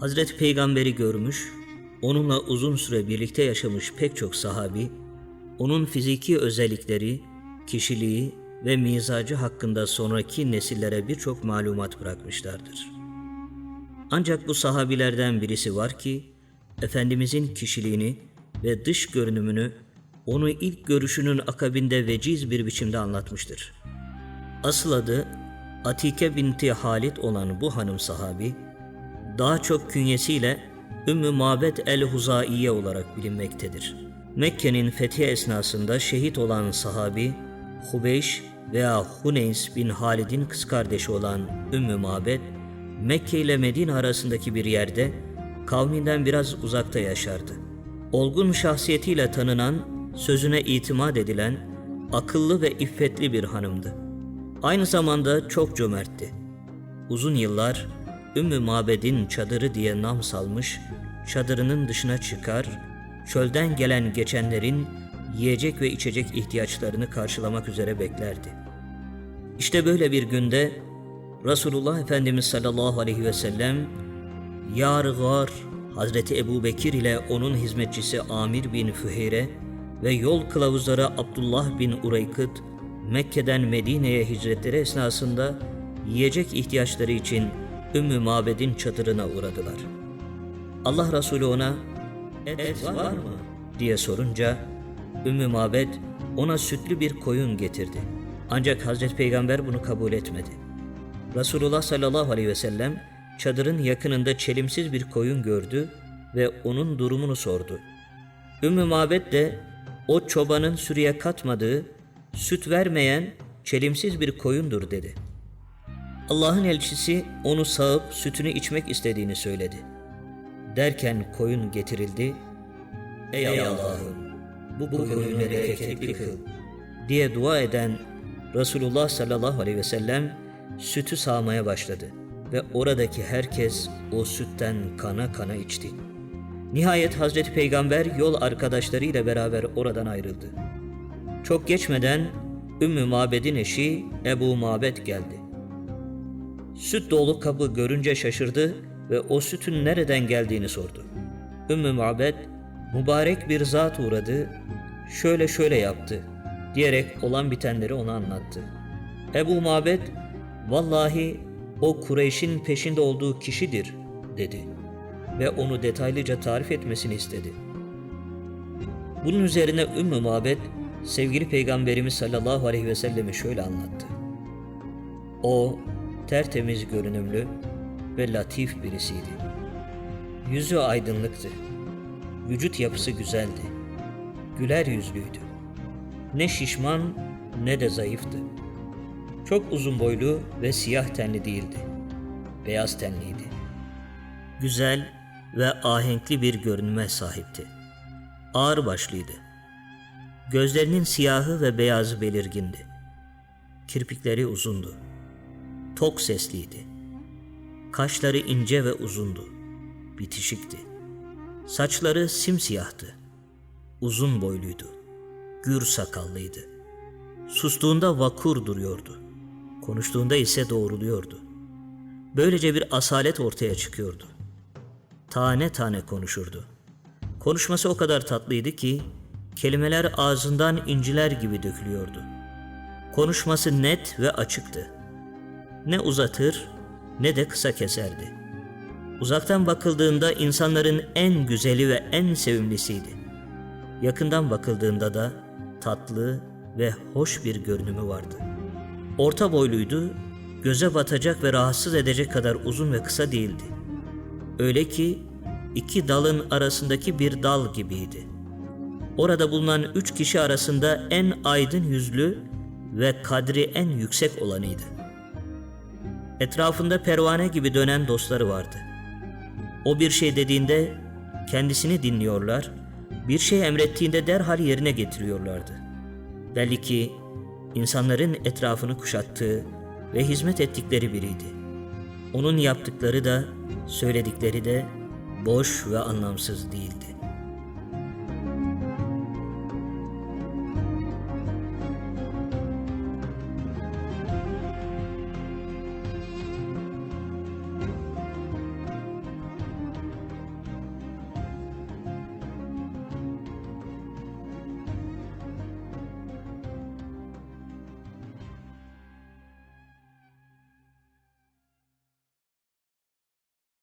Hazreti Peygamber'i görmüş, onunla uzun süre birlikte yaşamış pek çok sahabi, onun fiziki özellikleri, kişiliği ve mizacı hakkında sonraki nesillere birçok malumat bırakmışlardır. Ancak bu sahabilerden birisi var ki, Efendimizin kişiliğini ve dış görünümünü onu ilk görüşünün akabinde veciz bir biçimde anlatmıştır. Asıl adı Atike binti Halid olan bu hanım sahabi, daha çok künyesiyle Ümmü Mabet el-Huzaiye olarak bilinmektedir. Mekke'nin fethi esnasında şehit olan sahabi, Hubeyş veya Huneys bin Halid'in kız kardeşi olan Ümmü Mabet, Mekke ile Medine arasındaki bir yerde kavminden biraz uzakta yaşardı. Olgun şahsiyetiyle tanınan, sözüne itimat edilen, akıllı ve iffetli bir hanımdı. Aynı zamanda çok cömertti. Uzun yıllar Ümmü Mabed'in çadırı diye nam salmış, çadırının dışına çıkar, çölden gelen geçenlerin yiyecek ve içecek ihtiyaçlarını karşılamak üzere beklerdi. İşte böyle bir günde Resulullah Efendimiz sallallahu aleyhi ve sellem Yar Gar Hazreti Ebu Bekir ile onun hizmetçisi Amir bin Füheyre ve yol kılavuzları Abdullah bin Ureykıt Mekke'den Medine'ye hicretleri esnasında yiyecek ihtiyaçları için Ümmü Mabed'in çadırına uğradılar. Allah Resulü ona et, et var mı diye sorunca Ümmü Mabed ona sütlü bir koyun getirdi. Ancak Hazreti Peygamber bunu kabul etmedi. Resulullah sallallahu aleyhi ve sellem çadırın yakınında çelimsiz bir koyun gördü ve onun durumunu sordu. Ümmü Mabed de o çobanın sürüye katmadığı, süt vermeyen çelimsiz bir koyundur dedi. Allah'ın elçisi onu sağıp sütünü içmek istediğini söyledi. Derken koyun getirildi. Ey Allah'ım bu koyunu bereketli kıl diye dua eden Resulullah sallallahu aleyhi ve sellem sütü sağmaya başladı ve oradaki herkes o sütten kana kana içti. Nihayet Hazreti Peygamber yol arkadaşlarıyla beraber oradan ayrıldı. Çok geçmeden Ümmü Mabed'in eşi Ebu Mabed geldi. Süt dolu kabı görünce şaşırdı ve o sütün nereden geldiğini sordu. Ümmü Mabed, mübarek bir zat uğradı, şöyle şöyle yaptı diyerek olan bitenleri ona anlattı. Ebu Mabed, vallahi o Kureyş'in peşinde olduğu kişidir dedi ve onu detaylıca tarif etmesini istedi. Bunun üzerine Ümmü Mabed, sevgili Peygamberimiz sallallahu aleyhi ve sellemi şöyle anlattı. O, tertemiz görünümlü ve latif birisiydi. Yüzü aydınlıktı. Vücut yapısı güzeldi. Güler yüzlüydü. Ne şişman ne de zayıftı. Çok uzun boylu ve siyah tenli değildi. Beyaz tenliydi. Güzel ve ahenkli bir görünüme sahipti. Ağır başlıydı. Gözlerinin siyahı ve beyazı belirgindi. Kirpikleri uzundu. Tok sesliydi. Kaşları ince ve uzundu. Bitişikti. Saçları simsiyahtı. Uzun boyluydu. Gür sakallıydı. Sustuğunda vakur duruyordu. Konuştuğunda ise doğruluyordu. Böylece bir asalet ortaya çıkıyordu. Tane tane konuşurdu. Konuşması o kadar tatlıydı ki kelimeler ağzından inciler gibi dökülüyordu. Konuşması net ve açıktı. Ne uzatır ne de kısa keserdi. Uzaktan bakıldığında insanların en güzeli ve en sevimlisiydi. Yakından bakıldığında da tatlı ve hoş bir görünümü vardı. Orta boyluydu, göze batacak ve rahatsız edecek kadar uzun ve kısa değildi. Öyle ki iki dalın arasındaki bir dal gibiydi. Orada bulunan üç kişi arasında en aydın yüzlü ve kadri en yüksek olanıydı. Etrafında pervane gibi dönen dostları vardı. O bir şey dediğinde kendisini dinliyorlar, bir şey emrettiğinde derhal yerine getiriyorlardı. Belli ki insanların etrafını kuşattığı ve hizmet ettikleri biriydi. Onun yaptıkları da, söyledikleri de boş ve anlamsız değildi.